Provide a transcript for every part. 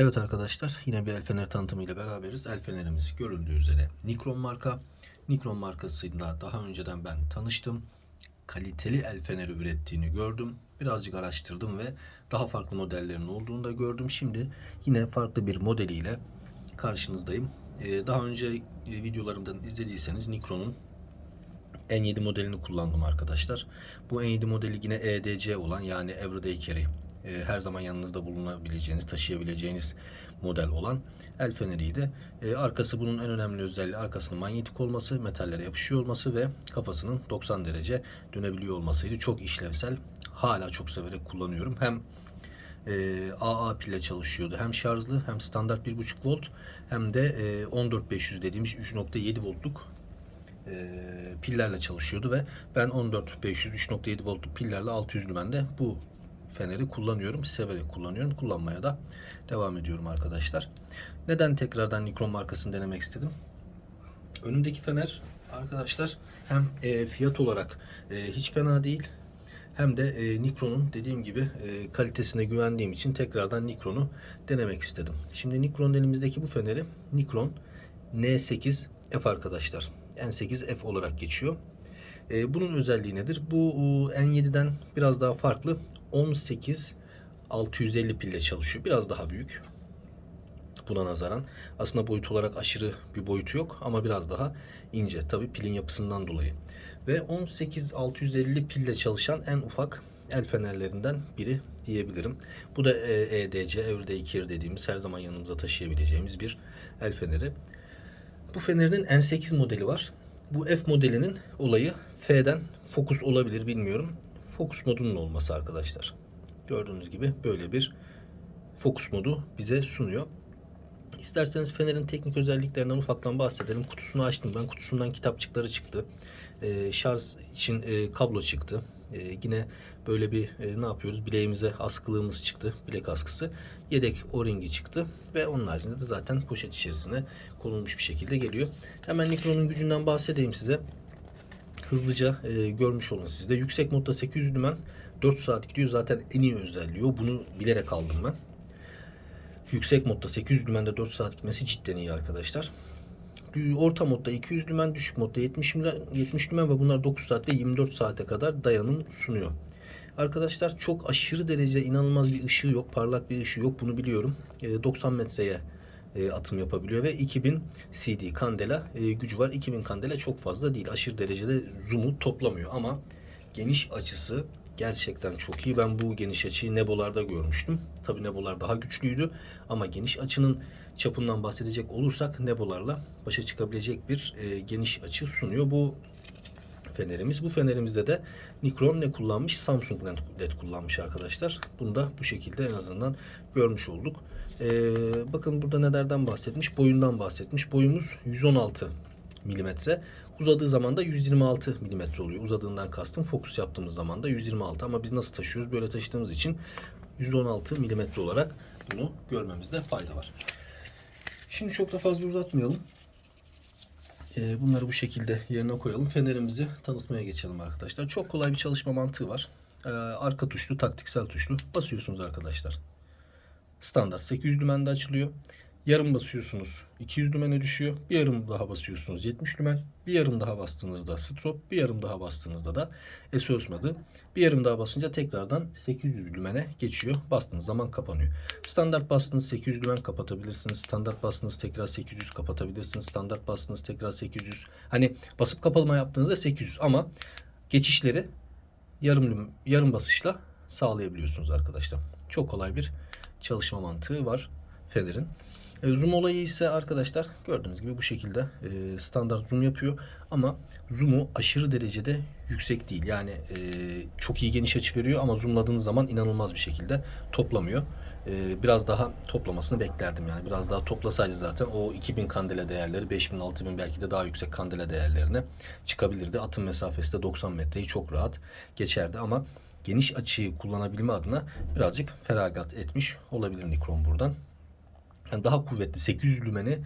Evet arkadaşlar yine bir el fener tanıtımıyla beraberiz. El fenerimiz görüldüğü üzere Nikron marka. Nikron markasıyla daha önceden ben tanıştım. Kaliteli el feneri ürettiğini gördüm. Birazcık araştırdım ve daha farklı modellerin olduğunu da gördüm. Şimdi yine farklı bir modeliyle karşınızdayım. Ee, daha önce e, videolarımdan izlediyseniz Nikron'un N7 modelini kullandım arkadaşlar. Bu N7 modeli yine EDC olan yani Everyday Carry e, her zaman yanınızda bulunabileceğiniz, taşıyabileceğiniz model olan el feneriydi. E, arkası bunun en önemli özelliği arkasının manyetik olması, metallere yapışıyor olması ve kafasının 90 derece dönebiliyor olmasıydı. Çok işlevsel. Hala çok severek kullanıyorum. Hem e, AA pille çalışıyordu. Hem şarjlı hem standart 1.5 volt hem de e, 14500 dediğimiz 3.7 voltluk e, pillerle çalışıyordu ve ben 14500 3.7 voltluk pillerle 600 lümende bu feneri kullanıyorum. Severek kullanıyorum. Kullanmaya da devam ediyorum arkadaşlar. Neden tekrardan Nikron markasını denemek istedim? Önümdeki fener arkadaşlar hem e, fiyat olarak e, hiç fena değil hem de e, Nikron'un dediğim gibi e, kalitesine güvendiğim için tekrardan Nikron'u denemek istedim. Şimdi Nikron elimizdeki bu feneri Nikron N8F arkadaşlar. N8F olarak geçiyor. E, bunun özelliği nedir? Bu e, N7'den biraz daha farklı. 18 650 pille çalışıyor. Biraz daha büyük. Buna nazaran. Aslında boyut olarak aşırı bir boyutu yok ama biraz daha ince. Tabi pilin yapısından dolayı. Ve 18 650 pille çalışan en ufak el fenerlerinden biri diyebilirim. Bu da e, EDC, Everyday Care dediğimiz her zaman yanımıza taşıyabileceğimiz bir el feneri. Bu fenerin N8 modeli var. Bu F modelinin olayı F'den fokus olabilir bilmiyorum. Fokus modunun olması arkadaşlar. Gördüğünüz gibi böyle bir fokus modu bize sunuyor. İsterseniz fenerin teknik özelliklerinden ufaktan bahsedelim. Kutusunu açtım ben. Kutusundan kitapçıkları çıktı. Ee, şarj için e, kablo çıktı. Ee, yine böyle bir e, ne yapıyoruz? Bileğimize askılığımız çıktı. Bilek askısı. Yedek o-ringi çıktı. Ve onun haricinde de zaten poşet içerisine konulmuş bir şekilde geliyor. Hemen Nikron'un gücünden bahsedeyim size. Hızlıca e, görmüş olun sizde. Yüksek modda 800 lümen 4 saat gidiyor. Zaten en iyi özelliği o. Bunu bilerek aldım ben. Yüksek modda 800 lümende 4 saat gitmesi cidden iyi arkadaşlar. Orta modda 200 lümen, düşük modda 70 lümen, 70 lümen ve bunlar 9 saat ve 24 saate kadar dayanım sunuyor. Arkadaşlar çok aşırı derece inanılmaz bir ışığı yok, parlak bir ışığı yok bunu biliyorum. E, 90 metreye e, atım yapabiliyor ve 2000 CD kandela e, gücü var. 2000 kandela çok fazla değil. Aşırı derecede zoom'u toplamıyor ama geniş açısı gerçekten çok iyi. Ben bu geniş açıyı Nebo'larda görmüştüm. Tabi Nebo'lar daha güçlüydü ama geniş açının çapından bahsedecek olursak Nebo'larla başa çıkabilecek bir e, geniş açı sunuyor. Bu fenerimiz. Bu fenerimizde de Nikron ne kullanmış? Samsung LED kullanmış arkadaşlar. Bunu da bu şekilde en azından görmüş olduk. Ee, bakın burada nelerden bahsetmiş? Boyundan bahsetmiş. Boyumuz 116 milimetre. Uzadığı zaman da 126 milimetre oluyor. Uzadığından kastım fokus yaptığımız zaman da 126 ama biz nasıl taşıyoruz? Böyle taşıdığımız için 116 milimetre olarak bunu görmemizde fayda var. Şimdi çok da fazla uzatmayalım. Ee, bunları bu şekilde yerine koyalım. Fenerimizi tanıtmaya geçelim arkadaşlar. Çok kolay bir çalışma mantığı var. Ee, arka tuşlu, taktiksel tuşlu. Basıyorsunuz arkadaşlar. Standart 800 lümende açılıyor. Yarım basıyorsunuz 200 lümene düşüyor. Bir yarım daha basıyorsunuz 70 lümen. Bir yarım daha bastığınızda strop. Bir yarım daha bastığınızda da SOS modu. Bir yarım daha basınca tekrardan 800 lümene geçiyor. Bastığınız zaman kapanıyor. Standart bastığınız 800 lümen kapatabilirsiniz. Standart bastığınız tekrar 800 kapatabilirsiniz. Standart bastığınız tekrar 800. Hani basıp kapalama yaptığınızda 800 ama geçişleri yarım yarım basışla sağlayabiliyorsunuz arkadaşlar. Çok kolay bir çalışma mantığı var Fener'in. E, zoom olayı ise arkadaşlar gördüğünüz gibi bu şekilde e, standart zoom yapıyor ama zoom'u aşırı derecede yüksek değil. Yani e, çok iyi geniş açı veriyor ama zoomladığınız zaman inanılmaz bir şekilde toplamıyor. E, biraz daha toplamasını beklerdim yani. Biraz daha toplasaydı zaten o 2000 kandela değerleri 5000 6000 belki de daha yüksek kandela değerlerine çıkabilirdi. Atım mesafesi de 90 metreyi çok rahat geçerdi ama geniş açıyı kullanabilme adına birazcık feragat etmiş olabilir Nikron buradan. yani daha kuvvetli 800 lümeni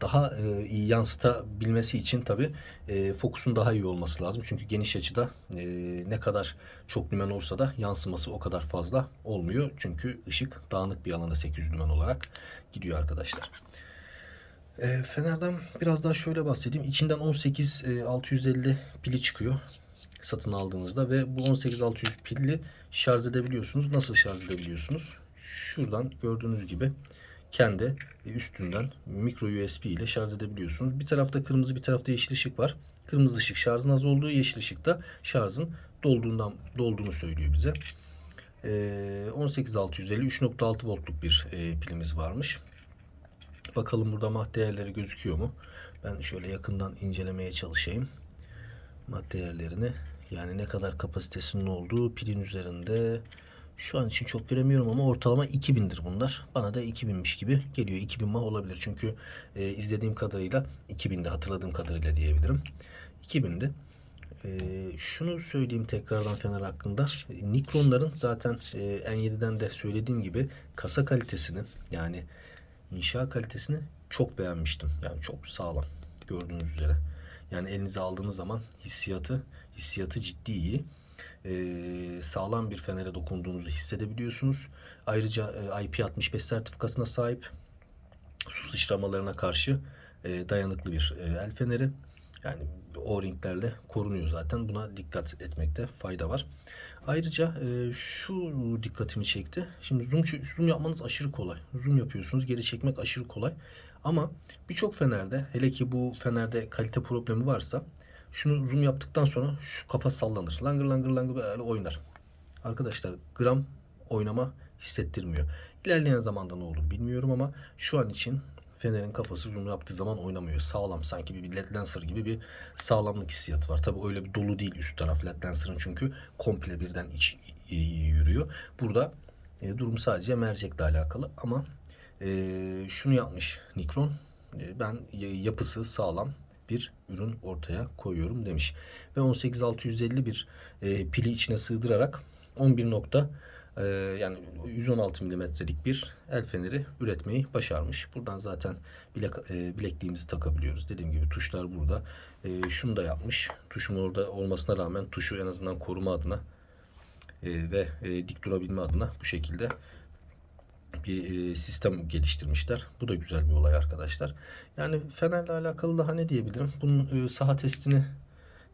daha e, iyi yansıtabilmesi için tabi e, fokusun daha iyi olması lazım. Çünkü geniş açıda e, ne kadar çok lümen olsa da yansıması o kadar fazla olmuyor. Çünkü ışık dağınık bir alanda 800 lümen olarak gidiyor arkadaşlar. E, Fener'den biraz daha şöyle bahsedeyim. İçinden 18 e, 650 pili çıkıyor satın aldığınızda ve bu 18 600 pilli şarj edebiliyorsunuz. Nasıl şarj edebiliyorsunuz? Şuradan gördüğünüz gibi kendi üstünden micro USB ile şarj edebiliyorsunuz. Bir tarafta kırmızı bir tarafta yeşil ışık var. Kırmızı ışık şarjın az olduğu, yeşil ışık da şarjın dolduğundan dolduğunu söylüyor bize. Ee, 18650 3.6 voltluk bir e, pilimiz varmış. Bakalım burada mah değerleri gözüküyor mu? Ben şöyle yakından incelemeye çalışayım. Mah değerlerini yani ne kadar kapasitesinin olduğu pilin üzerinde şu an için çok göremiyorum ama ortalama 2000'dir bunlar. Bana da 2000'miş gibi geliyor. 2000 mah olabilir. Çünkü e, izlediğim kadarıyla 2000'de hatırladığım kadarıyla diyebilirim. 2000'di. E, şunu söyleyeyim tekrardan Fener hakkında. Nikronların zaten e, N7'den de söylediğim gibi kasa kalitesini yani inşa kalitesini çok beğenmiştim. Yani çok sağlam gördüğünüz üzere. Yani elinize aldığınız zaman hissiyatı hissiyatı ciddi iyi e, sağlam bir fenere dokunduğunuzu hissedebiliyorsunuz. Ayrıca e, IP65 sertifikasına sahip su sıçramalarına karşı e, dayanıklı bir e, el feneri. Yani o-ringlerle korunuyor zaten. Buna dikkat etmekte fayda var. Ayrıca e, şu dikkatimi çekti. Şimdi zoom, zoom yapmanız aşırı kolay. Zoom yapıyorsunuz. Geri çekmek aşırı kolay. Ama birçok fenerde hele ki bu fenerde kalite problemi varsa şunu zoom yaptıktan sonra şu kafa sallanır. Langır langır langır böyle oynar. Arkadaşlar gram oynama hissettirmiyor. İlerleyen zamanda ne olur bilmiyorum ama şu an için Fener'in kafası zoom yaptığı zaman oynamıyor. Sağlam sanki bir led lancer gibi bir sağlamlık hissiyatı var. Tabi öyle bir dolu değil üst taraf led lancer'ın çünkü komple birden iç yürüyor. Burada e, durum sadece mercekle alakalı ama e, şunu yapmış Nikron. E, ben yapısı sağlam bir ürün ortaya koyuyorum demiş. Ve 18650 bir e, pili içine sığdırarak 11 nokta e, yani 116 milimetrelik bir el feneri üretmeyi başarmış. Buradan zaten bilek, e, bilekliğimizi takabiliyoruz. Dediğim gibi tuşlar burada. E, şunu da yapmış. Tuşun orada olmasına rağmen tuşu en azından koruma adına e, ve e, dik durabilme adına bu şekilde bir sistem geliştirmişler. Bu da güzel bir olay arkadaşlar. Yani Fener'le alakalı daha ne diyebilirim? Bunun e, saha testini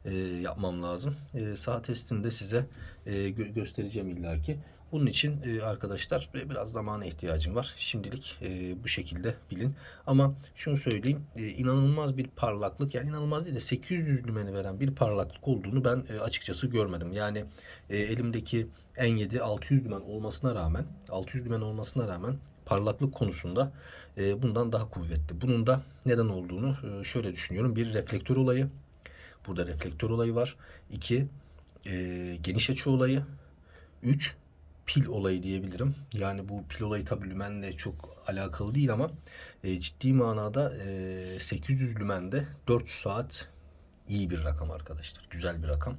e, yapmam lazım. E, saha testini size e, gö- göstereceğim illaki. Bunun için e, arkadaşlar e, biraz zamana ihtiyacım var. Şimdilik e, bu şekilde bilin. Ama şunu söyleyeyim. E, inanılmaz bir parlaklık yani inanılmaz değil de 800 lümeni veren bir parlaklık olduğunu ben e, açıkçası görmedim. Yani e, elimdeki N7 600 lümen olmasına rağmen 600 lümen olmasına rağmen parlaklık konusunda e, bundan daha kuvvetli. Bunun da neden olduğunu e, şöyle düşünüyorum. Bir reflektör olayı. Burada reflektör olayı var. İki e, geniş açı olayı. Üç pil olayı diyebilirim. Yani bu pil olayı tabi lümenle çok alakalı değil ama e, ciddi manada e, 800 lümende 4 saat iyi bir rakam arkadaşlar. Güzel bir rakam.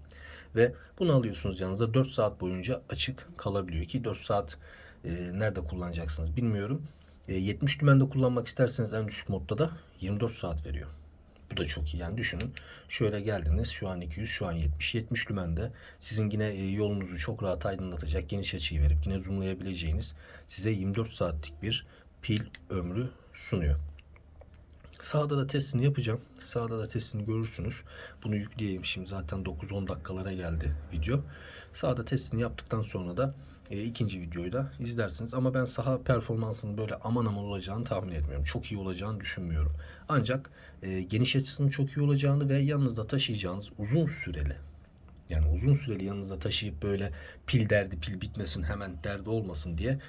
Ve bunu alıyorsunuz yanınıza 4 saat boyunca açık kalabiliyor ki 4 saat e, nerede kullanacaksınız bilmiyorum. E, 70 lümende kullanmak isterseniz en düşük modda da 24 saat veriyor. Bu da çok iyi. Yani düşünün şöyle geldiniz şu an 200 şu an 70. 70 lümende sizin yine e, yolunuzu çok rahat aydınlatacak geniş açıyı verip yine zoomlayabileceğiniz size 24 saatlik bir pil ömrü sunuyor. Sağda da testini yapacağım. Sağda da testini görürsünüz. Bunu yükleyeyim şimdi zaten 9-10 dakikalara geldi video. Sağda testini yaptıktan sonra da e, ikinci videoyu da izlersiniz. Ama ben saha performansının böyle aman aman olacağını tahmin etmiyorum. Çok iyi olacağını düşünmüyorum. Ancak e, geniş açısının çok iyi olacağını ve yanınızda taşıyacağınız uzun süreli yani uzun süreli yanınızda taşıyıp böyle pil derdi pil bitmesin hemen derdi olmasın diye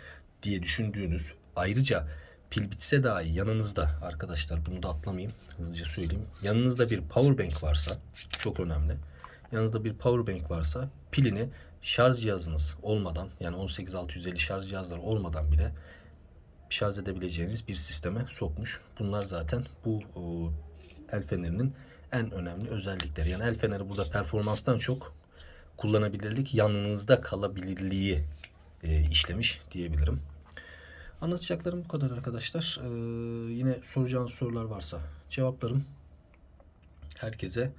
diye düşündüğünüz ayrıca pil bitse dahi yanınızda arkadaşlar bunu da atlamayayım hızlıca söyleyeyim. Yanınızda bir power bank varsa çok önemli. Yanınızda bir power bank varsa pilini şarj cihazınız olmadan yani 18650 şarj cihazları olmadan bile şarj edebileceğiniz bir sisteme sokmuş. Bunlar zaten bu el fenerinin en önemli özellikleri. Yani el feneri burada performanstan çok kullanabilirlik, yanınızda kalabilirliği e, işlemiş diyebilirim. Anlatacaklarım bu kadar arkadaşlar. Ee, yine soracağınız sorular varsa cevaplarım. Herkese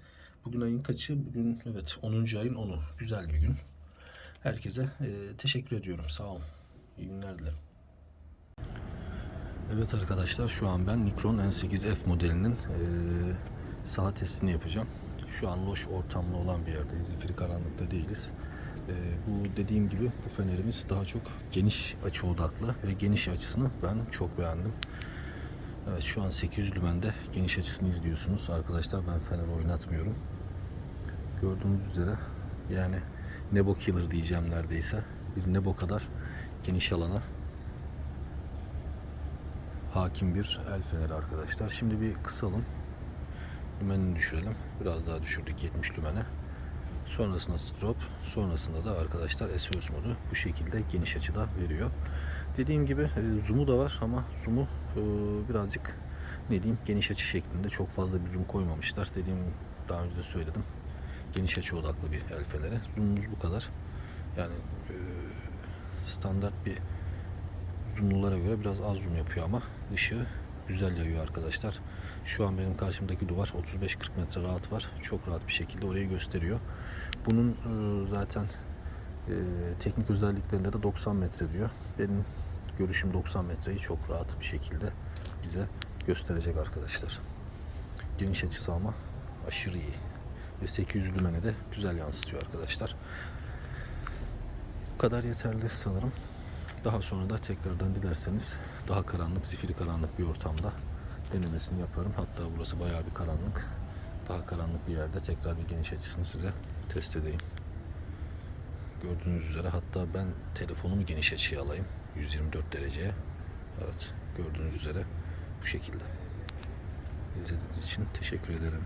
bugün ayın kaçı? Bugün evet 10. ayın 10'u. Güzel bir gün. Herkese e, teşekkür ediyorum. Sağ olun. İyi günler dilerim. Evet arkadaşlar şu an ben Nikron N8F modelinin e, saha testini yapacağım. Şu an loş ortamlı olan bir yerdeyiz. Zifiri karanlıkta değiliz. E, bu dediğim gibi bu fenerimiz daha çok geniş açı odaklı ve geniş açısını ben çok beğendim. Evet şu an 800 lümende geniş açısını izliyorsunuz. Arkadaşlar ben fener oynatmıyorum. Gördüğünüz üzere yani Nebo Killer diyeceğim neredeyse. Bir Nebo kadar geniş alana hakim bir el feneri arkadaşlar. Şimdi bir kısalım. Lümenini düşürelim. Biraz daha düşürdük 70 lümene. Sonrasında strop, sonrasında da arkadaşlar SOS modu bu şekilde geniş açıda veriyor. Dediğim gibi e, zoom'u da var ama zoom'u e, birazcık ne diyeyim geniş açı şeklinde çok fazla bir zoom koymamışlar. Dediğim daha önce de söyledim. Geniş açı odaklı bir el feneri. Zoom'umuz bu kadar. Yani e, standart bir zoomlulara göre biraz az zoom yapıyor ama ışığı güzel yayıyor arkadaşlar. Şu an benim karşımdaki duvar 35-40 metre rahat var. Çok rahat bir şekilde orayı gösteriyor. Bunun e, zaten e, teknik özelliklerinde de 90 metre diyor. Benim görüşüm 90 metreyi çok rahat bir şekilde bize gösterecek arkadaşlar. Geniş açısı ama aşırı iyi. Ve 800 lümene de güzel yansıtıyor arkadaşlar. Bu kadar yeterli sanırım. Daha sonra da tekrardan dilerseniz daha karanlık, zifiri karanlık bir ortamda denemesini yaparım. Hatta burası bayağı bir karanlık. Daha karanlık bir yerde tekrar bir geniş açısını size test edeyim. Gördüğünüz üzere hatta ben telefonumu geniş açıya alayım. 124 dereceye. Evet gördüğünüz üzere bu şekilde. İzlediğiniz için teşekkür ederim.